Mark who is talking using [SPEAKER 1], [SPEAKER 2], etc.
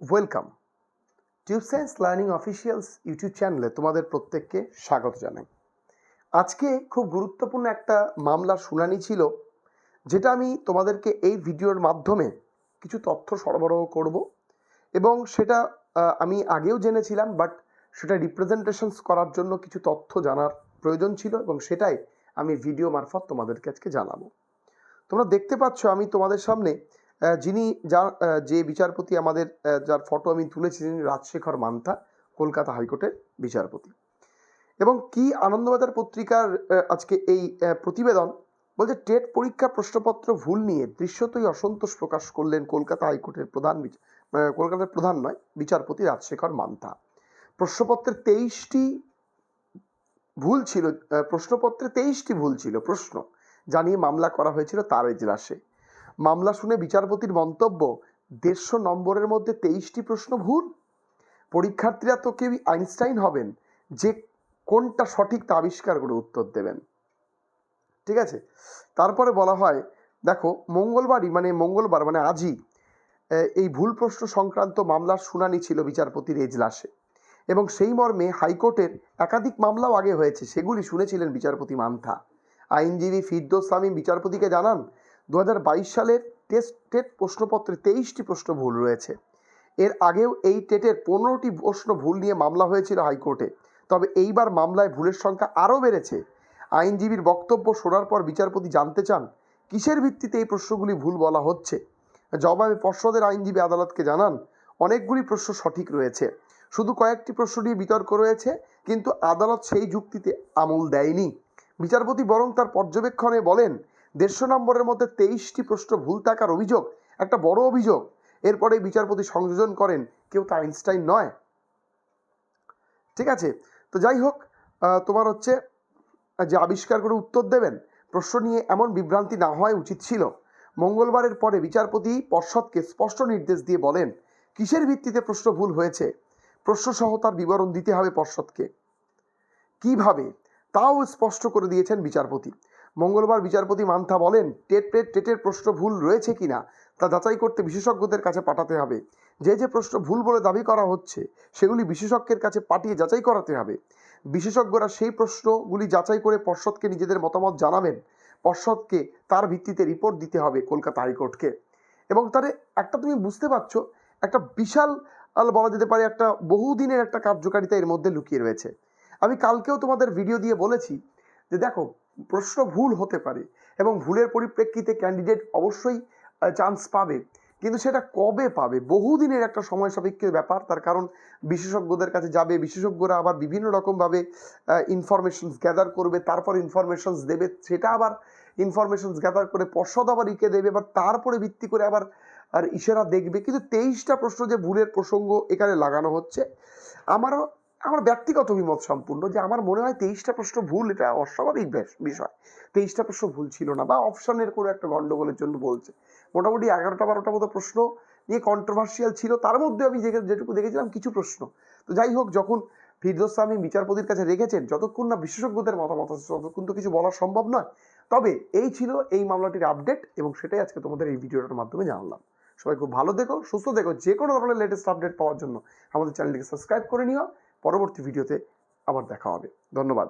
[SPEAKER 1] Welcome tube science learning officials YouTube চ্যানেলে তোমাদের প্রত্যেককে স্বাগত জানাই। আজকে খুব গুরুত্বপূর্ণ একটা মামলার শুনানি ছিল, যেটা আমি তোমাদেরকে এই ভিডিওর মাধ্যমে কিছু তথ্য সরবরাহ করব এবং সেটা আমি আগেও জেনেছিলাম বাট সেটা রিপ্রেজেন্টেশনস করার জন্য কিছু তথ্য জানার প্রয়োজন ছিল এবং সেটাই আমি ভিডিও মারফত তোমাদেরকে আজকে জানাব। তোমরা দেখতে পাচ্ছ আমি তোমাদের সামনে যিনি যার যে বিচারপতি আমাদের যার ফটো আমি তুলেছি তিনি রাজশেখর মান্থা কলকাতা হাইকোর্টের বিচারপতি। এবং কি আনন্দবাজার পত্রিকার আজকে এই প্রতিবেদন? বলছে, টেট পরীক্ষা প্রশ্নপত্র ভুল নিয়ে দৃশ্যতই অসন্তোষ প্রকাশ করলেন কলকাতা হাইকোর্টের প্রধান কলকাতার প্রধান নয়, বিচারপতি রাজশেখর মান্থা প্রশ্নপত্রের তেইশটি ভুল ছিল প্রশ্নপত্রে তেইশটি ভুল ছিল, প্রশ্ন জানিয়ে মামলা করা হয়েছিল তার এজলাসে। মামলা শুনে বিচারপতির মন্তব্য, দেড়শো নম্বরের মধ্যে তেইশটি প্রশ্ন ভুল। পরীক্ষার্থীরা তো কেউ আইনস্টাইন হবেন, যে কোনটা সঠিক তা আবিষ্কার করে উত্তর দেবেন। ঠিক আছে? তারপরে বলা হয়, দেখো, মঙ্গলবারই মানে মঙ্গলবার মানে আজই এই ভুল প্রশ্ন সংক্রান্ত মামলার শুনানি ছিল বিচারপতির এজলাসে। এবং সেই মর্মে হাইকোর্টের একাধিক মামলাও আগে হয়েছে, সেগুলি শুনেছিলেন বিচারপতি মান্থা। আইনজীবী ফিরদোস সামিম বিচারপতিকে জানান দু হাজার বাইশ সালের টেস্ট, টেট প্রশ্নপত্রে তেইশটি প্রশ্ন ভুল রয়েছে। এর আগেও এই টেটের পনেরোটি প্রশ্ন ভুল নিয়ে মামলা হয়েছিল হাইকোর্টে। তবে এইবার মামলায় ভুলের সংখ্যা আরও বেড়েছে। আইনজীবীর বক্তব্য শোনার পর বিচারপতি জানতে চান, কিসের ভিত্তিতে এই প্রশ্নগুলি ভুল বলা হচ্ছে? জবাবে পর্ষদের আইনজীবী আদালতকে জানান, অনেকগুলি প্রশ্ন সঠিক রয়েছে। শুধু কয়েকটি প্রশ্ন নিয়ে বিতর্ক রয়েছে, কিন্তু আদালত সেই যুক্তিতে আমল দেয়নি। বিচারপতি বরং তার পর্যবেক্ষণে বলেন দেড়শো নম্বরের মধ্যে তেইশটি প্রশ্ন ভুল থাকার অভিযোগ, একটা বড় অভিযোগ। এরপরে বিচারপতি সংযোজন করেন, কেউ তো আইনস্টাইন নয়। ঠিক আছে? তো যাই হোক তোমার হচ্ছে যে আবিষ্কার করে উত্তর দেবেন, প্রশ্ন নিয়ে এমন বিভ্রান্তি না হওয়াই উচিত ছিল। মঙ্গলবারের পরে বিচারপতি পর্ষদকে স্পষ্ট নির্দেশ দিয়ে বলেন, কিসের ভিত্তিতে প্রশ্ন ভুল হয়েছে? প্রশ্নসহ তার বিবরণ দিতে হবে পর্ষদকে। কীভাবে? তাও স্পষ্ট করে দিয়েছেন বিচারপতি। মঙ্গলবার বিচারপতি মান্থা বলেন, টেট পেট টেটের প্রশ্ন ভুল রয়েছে কিনা তা যাচাই করতে বিশেষজ্ঞদের কাছে পাঠাতে হবে। যে যে প্রশ্ন ভুল বলে দাবি করা হচ্ছে, সেগুলি বিশেষজ্ঞের কাছে পাঠিয়ে যাচাই করাতে হবে। বিশেষজ্ঞরা সেই প্রশ্নগুলি যাচাই করে পর্ষদকে নিজেদের মতামত জানাবেন। পর্ষদকে তার ভিত্তিতে রিপোর্ট দিতে হবে কলকাতা হাইকোর্টকে। এবং তারে একটা তুমি বুঝতে পারছ, একটা বিশাল বলা যেতে পারে একটা বহুদিনের একটা কার্যকারিতা এর মধ্যে লুকিয়ে রয়েছে। আমি কালকেও তোমাদের ভিডিও দিয়ে বলেছি যে দেখো প্রশ্ন ভুল হতে পারে এবং ভুলের পরিপ্রেক্ষিতে ক্যান্ডিডেট অবশ্যই চান্স পাবে। কিন্তু সেটা কবে পাবে? বহুদিনের একটা সময় সাপেক্ষের ব্যাপার। তার কারণ বিশেষজ্ঞদের কাছে যাবে। বিশেষজ্ঞরা আবার বিভিন্ন রকমভাবে ইনফরমেশনস গ্যাদার করবে, তারপর ইনফরমেশনস দেবে। সেটা আবার ইনফরমেশনস গ্যাদার করে পর্ষদ আবার ইকে দেবে এবার তারপরে ভিত্তি করে আবার, আর ইশারা দেখবে। কিন্তু তেইশটা প্রশ্ন যে ভুলের প্রসঙ্গ এখানে লাগানো হচ্ছে, আমারও আমার ব্যক্তিগত অভিমত সম্পূর্ণ যে আমার মনে হয় তেইশটা প্রশ্ন ভুল, এটা অস্বাভাবিক বিষয়। তেইশটা প্রশ্ন ভুল ছিল না বা অপশনের কোনো একটা গন্ডগোলের জন্য বলছে। মোটামুটি এগারোটা বারোটা মতো প্রশ্ন নিয়ে কন্ট্রোভার্সিয়াল ছিল, তার মধ্যে আমি যেটুকু দেখেছিলাম কিছু প্রশ্ন। তো যাই হোক, যখন ফিরদোস স্বামী বিচারপতির কাছে রেখেছেন, যতক্ষণ না বিশেষজ্ঞদের মতামত আছে, ততক্ষণ তো কিছু বলা সম্ভব নয়। তবে এই ছিল এই মামলাটির আপডেট এবং সেটাই আজকে তোমাদের এই ভিডিওটার মাধ্যমে জানলাম। সবাই খুব ভালো দেখো সুস্থ দেখো যে কোনো ধরনের লেটেস্ট আপডেট পাওয়ার জন্য আমাদের চ্যানেলটিকে সাবস্ক্রাইব করে নিও। পরবর্তী ভিডিওতে আবার দেখা হবে। ধন্যবাদ।